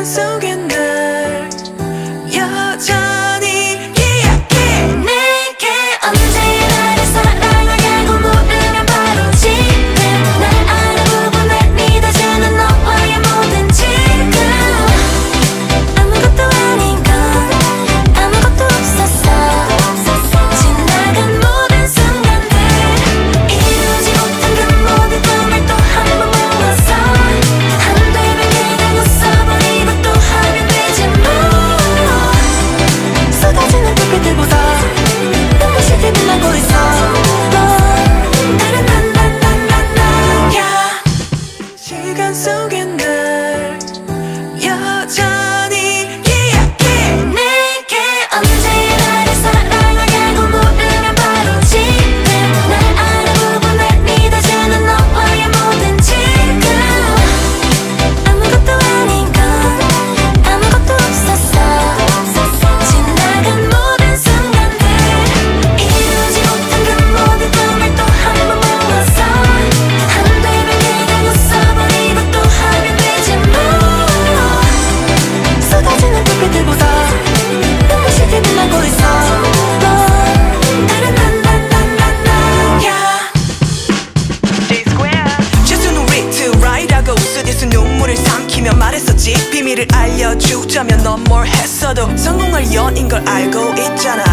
시간 속에 날 so good. 눈물을 삼키며 말했었지? 비밀을 알려주자면 넌 뭘 했어도 성공할 연인 걸 알고 있잖아